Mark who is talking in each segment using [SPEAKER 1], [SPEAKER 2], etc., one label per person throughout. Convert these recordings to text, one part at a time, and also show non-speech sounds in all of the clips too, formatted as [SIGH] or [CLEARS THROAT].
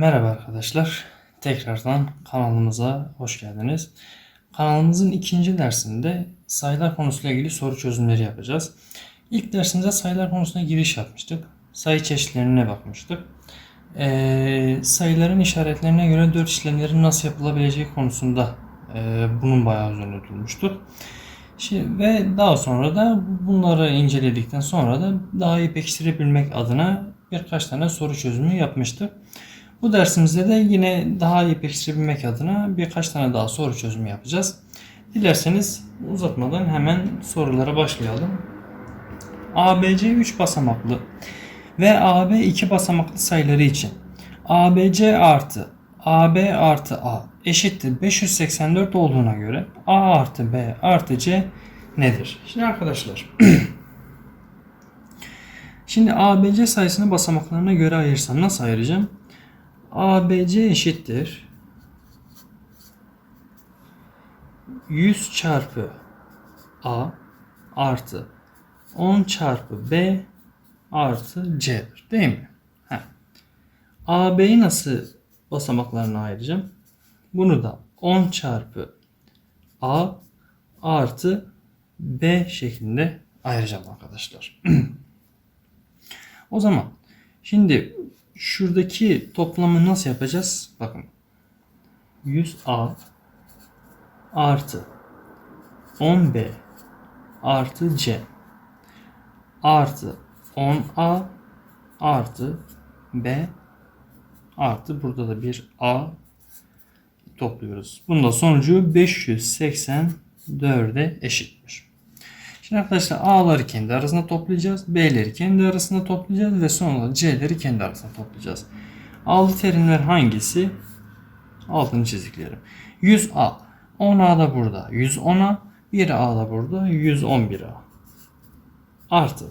[SPEAKER 1] Merhaba arkadaşlar. Tekrardan kanalımıza hoş geldiniz. Kanalımızın ikinci dersinde sayılar konusuyla ilgili soru çözümleri yapacağız. İlk dersimize sayılar konusuna giriş yapmıştık. Sayı çeşitlerine bakmıştık. Ee, sayıların işaretlerine göre dört işlemlerin nasıl yapılabileceği konusunda e, bunun bayağı üzerine durmuştuk. Şimdi, ve daha sonra da bunları inceledikten sonra da daha iyi pekiştirebilmek adına birkaç tane soru çözümü yapmıştık. Bu dersimizde de yine daha iyi pekiştirebilmek adına birkaç tane daha soru çözümü yapacağız. Dilerseniz uzatmadan hemen sorulara başlayalım. ABC 3 basamaklı ve AB 2 basamaklı sayıları için ABC artı AB artı A eşittir 584 olduğuna göre A artı B artı C nedir? Şimdi arkadaşlar [CLEARS THROAT] Şimdi ABC sayısını basamaklarına göre ayırsam nasıl ayıracağım? ABC eşittir 100 çarpı A artı 10 çarpı B artı C'dir. Değil mi? Heh. AB'yi nasıl basamaklarına ayıracağım? Bunu da 10 çarpı A artı B şeklinde ayıracağım arkadaşlar. [CLEARS THROAT] o zaman şimdi şuradaki toplamı nasıl yapacağız? Bakın. 100A artı 10B artı C artı 10A artı B artı burada da bir A topluyoruz. Bunda sonucu 584'e eşitmiş. Şimdi arkadaşlar A'ları kendi arasında toplayacağız. B'leri kendi arasında toplayacağız ve sonra C'leri kendi arasında toplayacağız. A'lı terimler hangisi? Altını çiziklerim. 100A. 10A da burada. 110A. 1A da burada. 111A. Artı.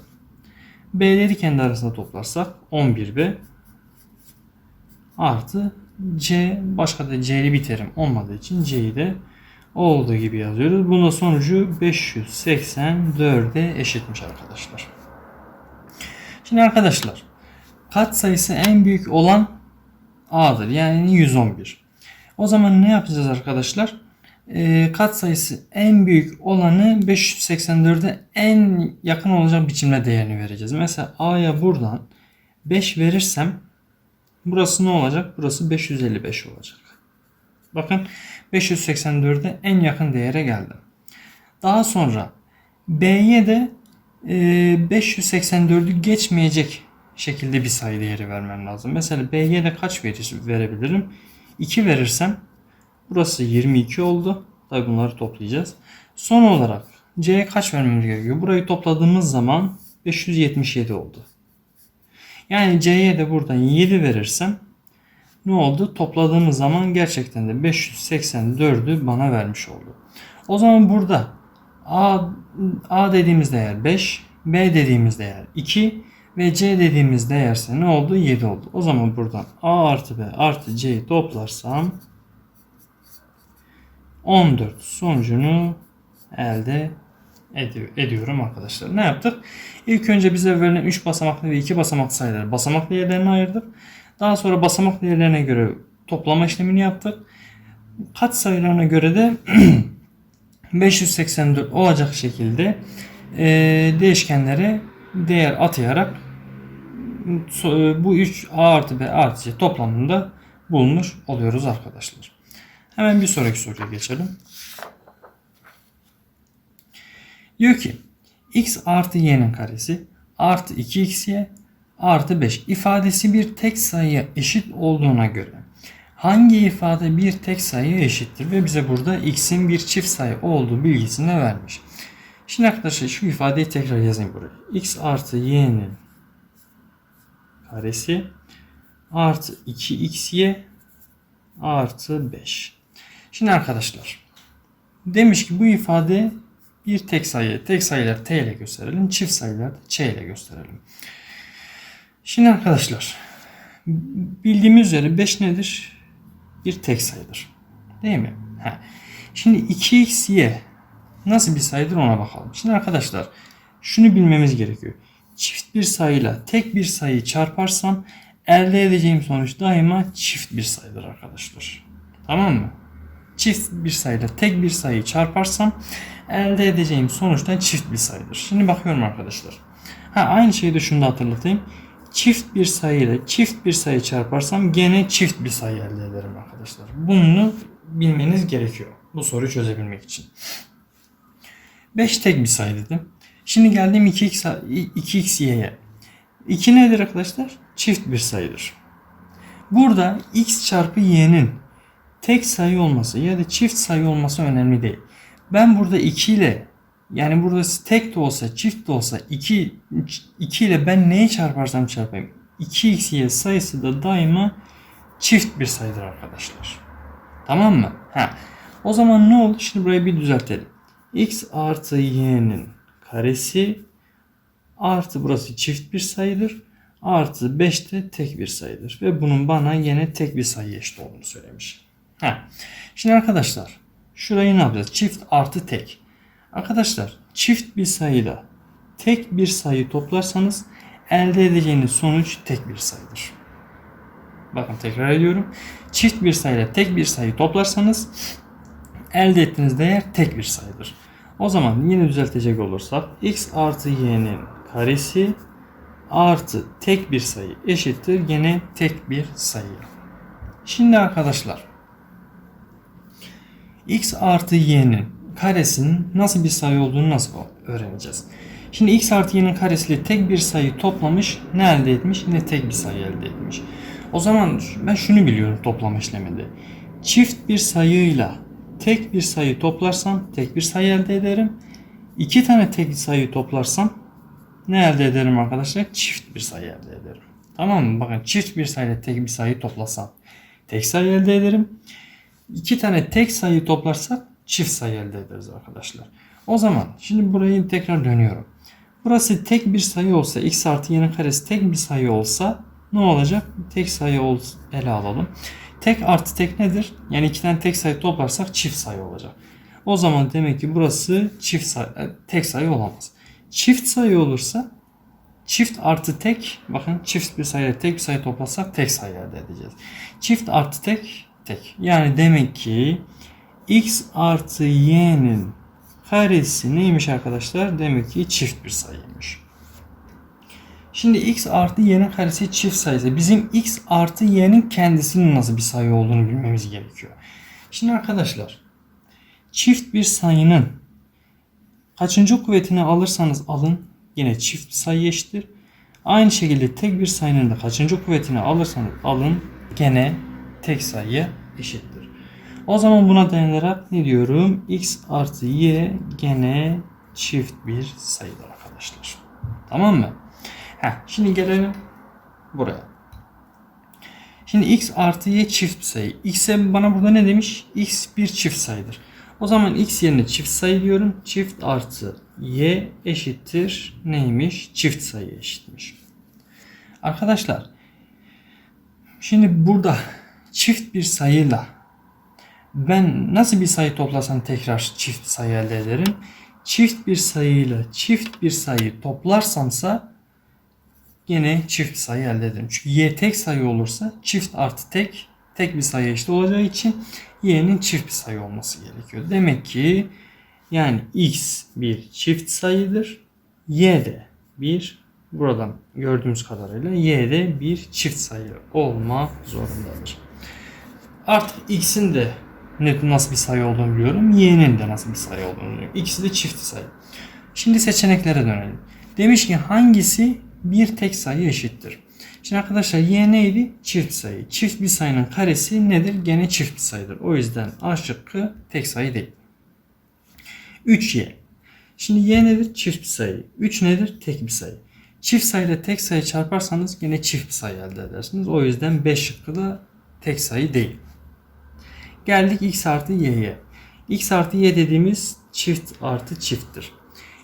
[SPEAKER 1] B'leri kendi arasında toplarsak 11B artı C başka da C'li bir terim olmadığı için C'yi de olduğu gibi yazıyoruz. Bunda sonucu 584'e eşitmiş arkadaşlar. Şimdi arkadaşlar kat sayısı en büyük olan A'dır. Yani 111. O zaman ne yapacağız arkadaşlar? E, kat sayısı en büyük olanı 584'e en yakın olacak biçimde değerini vereceğiz. Mesela A'ya buradan 5 verirsem burası ne olacak? Burası 555 olacak. Bakın 584'e en yakın değere geldim. Daha sonra B'ye de e, 584'ü geçmeyecek şekilde bir sayı değeri vermem lazım. Mesela B'ye de kaç verir, verebilirim? 2 verirsem burası 22 oldu. Tabi bunları toplayacağız. Son olarak C'ye kaç vermemiz gerekiyor? Burayı topladığımız zaman 577 oldu. Yani C'ye de buradan 7 verirsem ne oldu? Topladığımız zaman gerçekten de 584'ü bana vermiş oldu. O zaman burada A, A dediğimiz değer 5, B dediğimiz değer 2 ve C dediğimiz değerse ne oldu? 7 oldu. O zaman buradan A artı B artı C'yi toplarsam 14 sonucunu elde ediyorum arkadaşlar. Ne yaptık? İlk önce bize verilen 3 basamaklı ve 2 basamaklı sayıları basamak değerlerine ayırdık. Daha sonra basamak değerlerine göre toplama işlemini yaptık. Kat sayılarına göre de [CLEARS THROAT] 584 olacak şekilde e, değişkenlere değer atayarak bu 3 A artı B artı C toplamında bulunmuş oluyoruz arkadaşlar. Hemen bir sonraki soruya geçelim. Diyor ki x artı y'nin karesi artı 2xy artı 5 ifadesi bir tek sayıya eşit olduğuna göre hangi ifade bir tek sayıya eşittir ve bize burada x'in bir çift sayı olduğu bilgisini vermiş. Şimdi arkadaşlar şu ifadeyi tekrar yazayım buraya. x artı y'nin karesi artı 2xy artı 5. Şimdi arkadaşlar demiş ki bu ifade bir tek sayı. Tek sayılar t ile gösterelim. Çift sayılar da ç ile gösterelim. Şimdi arkadaşlar bildiğimiz üzere 5 nedir? Bir tek sayıdır. Değil mi? Ha. Şimdi 2xy nasıl bir sayıdır ona bakalım. Şimdi arkadaşlar şunu bilmemiz gerekiyor. Çift bir sayıyla tek bir sayıyı çarparsam elde edeceğim sonuç daima çift bir sayıdır arkadaşlar. Tamam mı? Çift bir sayıyla tek bir sayıyı çarparsam elde edeceğim sonuç da çift bir sayıdır. Şimdi bakıyorum arkadaşlar. Ha aynı şeyi de şunu da hatırlatayım. Çift bir sayıyla çift bir sayı çarparsam gene çift bir sayı elde ederim arkadaşlar. Bunu bilmeniz gerekiyor. Bu soruyu çözebilmek için. 5 tek bir sayı dedim. Şimdi geldim 2x, 2xy'ye. 2 nedir arkadaşlar? Çift bir sayıdır. Burada x çarpı y'nin tek sayı olması ya da çift sayı olması önemli değil. Ben burada 2 ile yani burada tek de olsa çift de olsa 2, 2 ile ben neyi çarparsam çarpayım 2xy sayısı da daima çift bir sayıdır arkadaşlar. Tamam mı? Ha. O zaman ne oldu? Şimdi burayı bir düzeltelim. x artı y'nin karesi artı burası çift bir sayıdır. Artı 5 de tek bir sayıdır. Ve bunun bana yine tek bir sayı eşit olduğunu söylemiş. Ha. Şimdi arkadaşlar şurayı ne yapacağız? Çift artı tek. Arkadaşlar çift bir sayıyla tek bir sayı toplarsanız elde edeceğiniz sonuç tek bir sayıdır. Bakın tekrar ediyorum. Çift bir sayıyla tek bir sayı toplarsanız elde ettiğiniz değer tek bir sayıdır. O zaman yine düzeltecek olursak x artı y'nin karesi artı tek bir sayı eşittir gene tek bir sayı. Şimdi arkadaşlar x artı y'nin karesinin nasıl bir sayı olduğunu nasıl öğreneceğiz? Şimdi x artı y'nin karesiyle tek bir sayı toplamış ne elde etmiş? Yine tek bir sayı elde etmiş. O zaman ben şunu biliyorum toplama işleminde. Çift bir sayıyla tek bir sayı toplarsam tek bir sayı elde ederim. İki tane tek sayı toplarsam ne elde ederim arkadaşlar? Çift bir sayı elde ederim. Tamam mı? Bakın çift bir sayıyla tek bir sayı toplasam tek sayı elde ederim. İki tane tek sayı toplarsak çift sayı elde ederiz arkadaşlar. O zaman şimdi burayı tekrar dönüyorum. Burası tek bir sayı olsa x artı y'nin karesi tek bir sayı olsa ne olacak? Tek sayı ol, ele alalım. Tek artı tek nedir? Yani iki tane tek sayı toplarsak çift sayı olacak. O zaman demek ki burası çift sayı, tek sayı olamaz. Çift sayı olursa çift artı tek bakın çift bir sayıyla tek bir sayı toplasak tek sayı elde edeceğiz. Çift artı tek tek. Yani demek ki x artı y'nin karesi neymiş arkadaşlar? Demek ki çift bir sayıymış. Şimdi x artı y'nin karesi çift sayısı. Bizim x artı y'nin kendisinin nasıl bir sayı olduğunu bilmemiz gerekiyor. Şimdi arkadaşlar çift bir sayının kaçıncı kuvvetini alırsanız alın yine çift sayı eşittir. Aynı şekilde tek bir sayının da kaçıncı kuvvetini alırsanız alın gene tek sayı eşittir. O zaman buna dayanarak ne diyorum? x artı y gene çift bir sayıdır arkadaşlar. Tamam mı? Heh, şimdi gelelim buraya. Şimdi x artı y çift sayı. X'e bana burada ne demiş? X bir çift sayıdır. O zaman x yerine çift sayı diyorum. Çift artı y eşittir neymiş? Çift sayı eşitmiş. Arkadaşlar şimdi burada çift bir sayıyla ben nasıl bir sayı toplasam tekrar çift sayı elde ederim? Çift bir sayıyla çift bir sayı toplarsamsa yine çift sayı elde ederim. Çünkü y tek sayı olursa çift artı tek tek bir sayı eşit olacağı için y'nin çift bir sayı olması gerekiyor. Demek ki yani x bir çift sayıdır. y de bir buradan gördüğümüz kadarıyla y de bir çift sayı olma zorundadır. Artık x'in de nasıl bir sayı olduğunu biliyorum. Y'nin de nasıl bir sayı olduğunu biliyorum. İkisi de çift sayı. Şimdi seçeneklere dönelim. Demiş ki hangisi bir tek sayı eşittir? Şimdi arkadaşlar y neydi? Çift sayı. Çift bir sayının karesi nedir? Gene çift bir sayıdır. O yüzden A şıkkı tek sayı değil. 3y. Şimdi y nedir? Çift bir sayı. 3 nedir? Tek bir sayı. Çift sayıyla tek sayı çarparsanız yine çift bir sayı elde edersiniz. O yüzden 5 şıkkı da tek sayı değil. Geldik x artı y'ye. x artı y dediğimiz çift artı çifttir.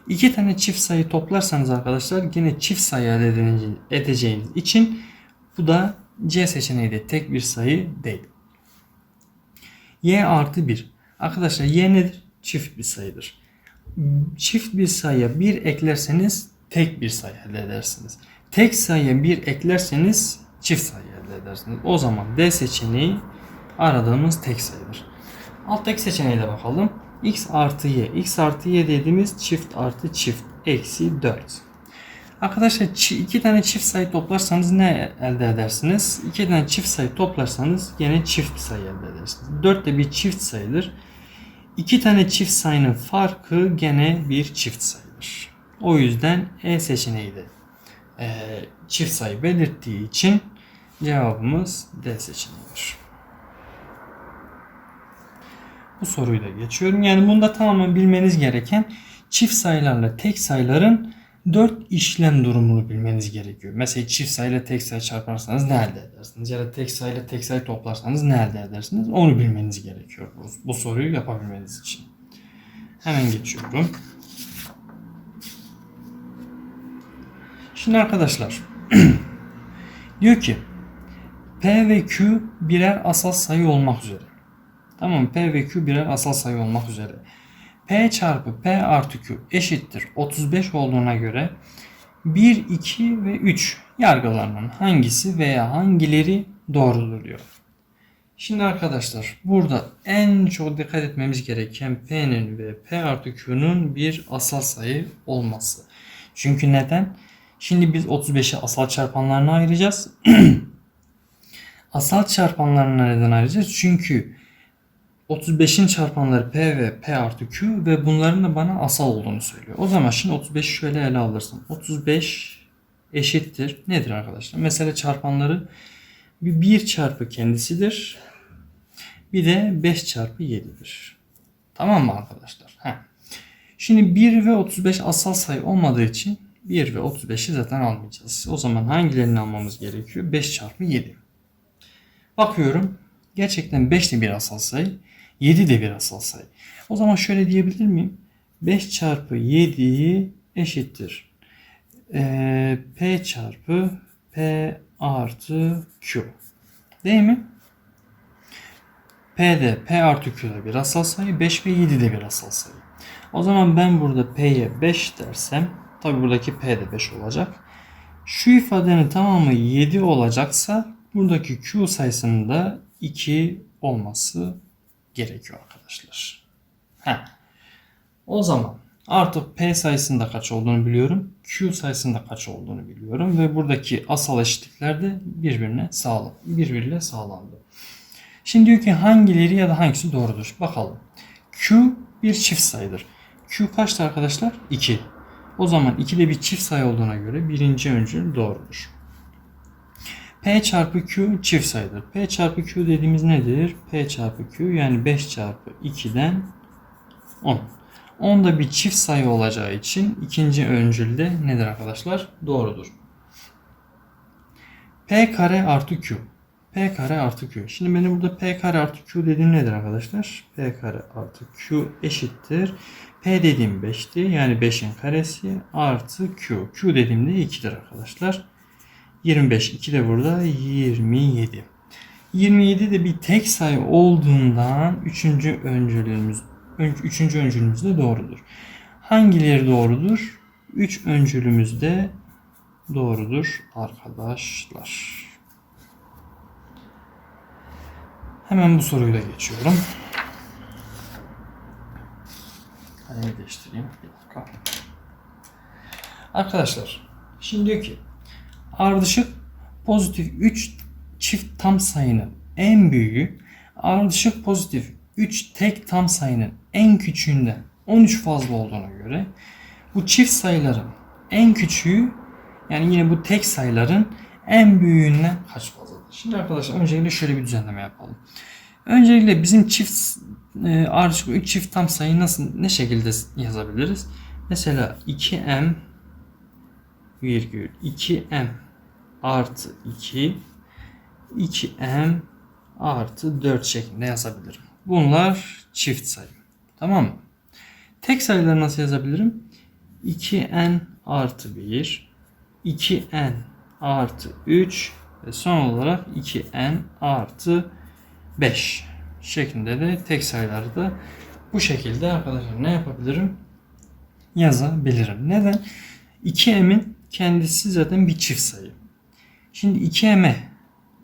[SPEAKER 1] İki tane çift sayı toplarsanız arkadaşlar yine çift sayı elde edeceğiniz için bu da C seçeneği de tek bir sayı değil. Y artı 1. Arkadaşlar y nedir? Çift bir sayıdır. Çift bir sayıya 1 eklerseniz tek bir sayı elde edersiniz. Tek sayıya 1 eklerseniz çift sayı elde edersiniz. O zaman D seçeneği aradığımız tek sayıdır. Alttaki seçeneğe de bakalım. x artı y. x artı y dediğimiz çift artı çift eksi 4. Arkadaşlar iki tane çift sayı toplarsanız ne elde edersiniz? İki tane çift sayı toplarsanız gene çift sayı elde edersiniz. 4 de bir çift sayıdır. İki tane çift sayının farkı gene bir çift sayıdır. O yüzden E seçeneği de e, çift sayı belirttiği için cevabımız D seçeneğidir. Bu soruyu da geçiyorum. Yani bunda tamamen bilmeniz gereken çift sayılarla tek sayıların 4 işlem durumunu bilmeniz gerekiyor. Mesela çift sayıyla tek sayı çarparsanız ne elde edersiniz? Ya da tek sayıyla tek sayı toplarsanız ne elde edersiniz? Onu bilmeniz gerekiyor bu, bu soruyu yapabilmeniz için. Hemen geçiyorum. Şimdi arkadaşlar [CLEARS THROAT] diyor ki P ve Q birer asal sayı olmak üzere. Tamam? P ve Q birer asal sayı olmak üzere. P çarpı P artı Q eşittir 35 olduğuna göre 1, 2 ve 3 yargılarının hangisi veya hangileri doğrudur diyor. Şimdi arkadaşlar burada en çok dikkat etmemiz gereken P'nin ve P artı Q'nun bir asal sayı olması. Çünkü neden? Şimdi biz 35'i asal çarpanlarına ayıracağız. [CLEARS THROAT] asal çarpanlarına neden ayıracağız? Çünkü 35'in çarpanları P ve P artı Q ve bunların da bana asal olduğunu söylüyor. O zaman şimdi 35'i şöyle ele alırsın. 35 eşittir. Nedir arkadaşlar? Mesela çarpanları bir 1 çarpı kendisidir. Bir de 5 çarpı 7'dir. Tamam mı arkadaşlar? Heh. Şimdi 1 ve 35 asal sayı olmadığı için 1 ve 35'i zaten almayacağız. O zaman hangilerini almamız gerekiyor? 5 çarpı 7. Bakıyorum. Gerçekten 5 de bir asal sayı. 7 de bir asal sayı. O zaman şöyle diyebilir miyim? 5 çarpı 7'yi eşittir. Ee, P çarpı P artı Q. Değil mi? P de P artı Q'da bir asal sayı. 5 ve 7 de bir asal sayı. O zaman ben burada P'ye 5 dersem tabi buradaki P de 5 olacak. Şu ifadenin tamamı 7 olacaksa buradaki Q sayısının da 2 olması gerekiyor arkadaşlar. Heh. O zaman artık P sayısında kaç olduğunu biliyorum. Q sayısında kaç olduğunu biliyorum. Ve buradaki asal eşitlikler de birbirine sağlam, birbiriyle sağlandı. Şimdi diyor ki hangileri ya da hangisi doğrudur? Bakalım. Q bir çift sayıdır. Q kaçtı arkadaşlar? 2. O zaman 2 de bir çift sayı olduğuna göre birinci öncül doğrudur. P çarpı Q çift sayıdır. P çarpı Q dediğimiz nedir? P çarpı Q yani 5 çarpı 2'den 10. 10 da bir çift sayı olacağı için ikinci öncülde nedir arkadaşlar? Doğrudur. P kare artı Q. P kare artı Q. Şimdi benim burada P kare artı Q dediğim nedir arkadaşlar? P kare artı Q eşittir. P dediğim 5'ti. Yani 5'in karesi artı Q. Q dediğim de 2'dir arkadaşlar. 25. 2 de burada 27. 27 de bir tek sayı olduğundan 3. öncülümüz 3. öncülümüz de doğrudur. Hangileri doğrudur? 3 öncülümüz de doğrudur arkadaşlar. Hemen bu soruyu da geçiyorum. Kalemi değiştireyim. Bir dakika. Arkadaşlar şimdi diyor ki ardışık pozitif 3 çift tam sayının en büyüğü ardışık pozitif 3 tek tam sayının en küçüğünden 13 fazla olduğuna göre bu çift sayıların en küçüğü yani yine bu tek sayıların en büyüğünden kaç fazladır? Şimdi arkadaşlar öncelikle şöyle bir düzenleme yapalım. Öncelikle bizim çift e, ardışık 3 çift tam sayı nasıl ne şekilde yazabiliriz? Mesela 2m virgül 2m artı 2 2m artı 4 şeklinde yazabilirim. Bunlar çift sayı. Tamam mı? Tek sayıları nasıl yazabilirim? 2n artı 1 2n artı 3 ve son olarak 2n artı 5 şeklinde de tek sayıları da bu şekilde arkadaşlar ne yapabilirim? Yazabilirim. Neden? 2m'in kendisi zaten bir çift sayı. Şimdi 2m'e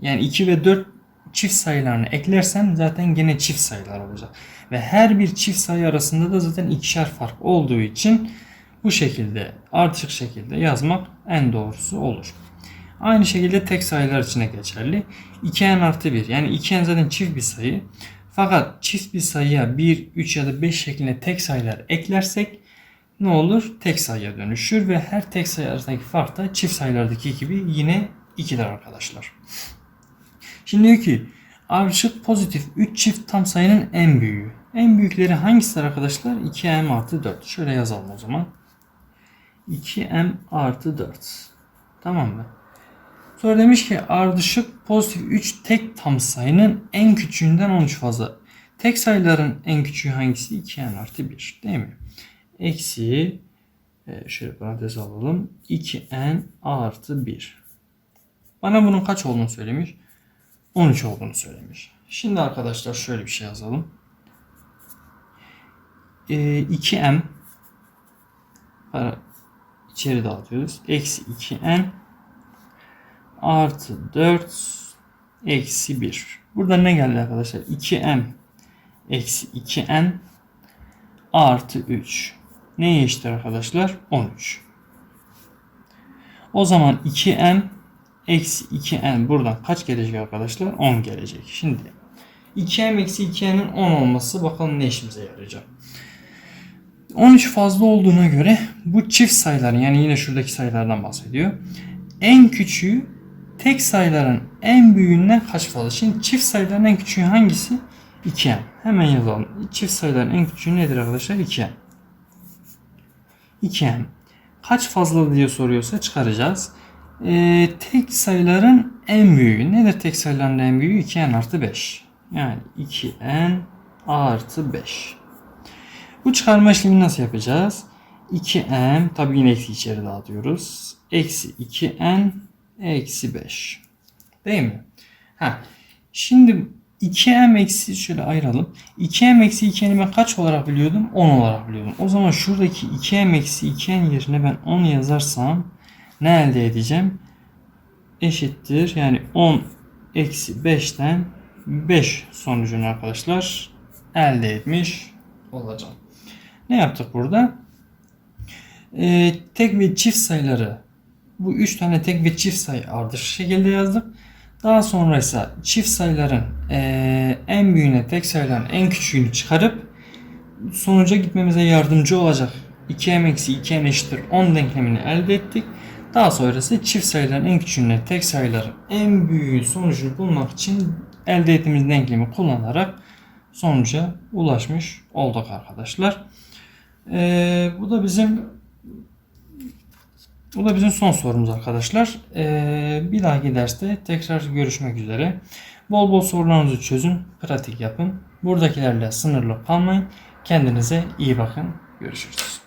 [SPEAKER 1] yani 2 ve 4 çift sayılarını eklersen zaten gene çift sayılar olacak. Ve her bir çift sayı arasında da zaten ikişer fark olduğu için bu şekilde artık şekilde yazmak en doğrusu olur. Aynı şekilde tek sayılar için de geçerli. 2n artı 1 yani 2n zaten çift bir sayı. Fakat çift bir sayıya 1, 3 ya da 5 şeklinde tek sayılar eklersek ne olur? Tek sayıya dönüşür ve her tek sayı arasındaki fark da çift sayılardaki gibi yine 2'dir arkadaşlar. Şimdi diyor ki ardışık pozitif 3 çift tam sayının en büyüğü. En büyükleri hangisidir arkadaşlar? 2m artı 4. Şöyle yazalım o zaman. 2m artı 4. Tamam mı? Sonra demiş ki ardışık pozitif 3 tek tam sayının en küçüğünden 13 fazla. Tek sayıların en küçüğü hangisi? 2n artı 1 değil mi? Eksi e, şöyle parantez alalım. 2n artı 1. Bana bunun kaç olduğunu söylemiş? 13 olduğunu söylemiş. Şimdi arkadaşlar şöyle bir şey yazalım. E, 2m para içeri dağıtıyoruz. Eksi 2n artı 4 eksi 1. Burada ne geldi arkadaşlar? 2m eksi 2n artı 3. Neye eşittir arkadaşlar? 13. O zaman 2m eksi 2n buradan kaç gelecek arkadaşlar? 10 gelecek. Şimdi 2m eksi 2n'in 10 olması bakalım ne işimize yarayacak. 13 fazla olduğuna göre bu çift sayıların yani yine şuradaki sayılardan bahsediyor. En küçüğü tek sayıların en büyüğünden kaç fazla? Şimdi çift sayıların en küçüğü hangisi? 2m. Hemen yazalım. Çift sayıların en küçüğü nedir arkadaşlar? 2m. 2m. Kaç fazla diye soruyorsa çıkaracağız. Ee, tek sayıların en büyüğü. Nedir tek sayıların en büyüğü? 2n artı 5. Yani 2n artı 5. Bu çıkarma işlemini nasıl yapacağız? 2n tabi yine eksi içeri dağıtıyoruz. Eksi 2n eksi 5. Değil mi? Ha. Şimdi 2m eksi şöyle ayıralım. 2m eksi 2n'i ben kaç olarak biliyordum? 10 olarak biliyordum. O zaman şuradaki 2m eksi 2n yerine ben 10 yazarsam ne elde edeceğim? Eşittir. Yani 10 eksi 5'ten 5 sonucunu arkadaşlar elde etmiş olacağım. Ne yaptık burada? Ee, tek ve çift sayıları bu üç tane tek ve çift sayı ardışık şekilde yazdık. Daha sonra ise çift sayıların ee, en büyüğüne tek sayıların en küçüğünü çıkarıp sonuca gitmemize yardımcı olacak 2m eksi 2n eşittir 10 denklemini elde ettik. Daha sonra ise çift sayıların en küçüğüne tek sayıların en büyüğü sonucunu bulmak için elde ettiğimiz denklemi kullanarak sonuca ulaşmış olduk arkadaşlar. Ee, bu da bizim bu da bizim son sorumuz arkadaşlar. Ee, bir dahaki derste tekrar görüşmek üzere. Bol bol sorularınızı çözün, pratik yapın. Buradakilerle sınırlı kalmayın. Kendinize iyi bakın. Görüşürüz.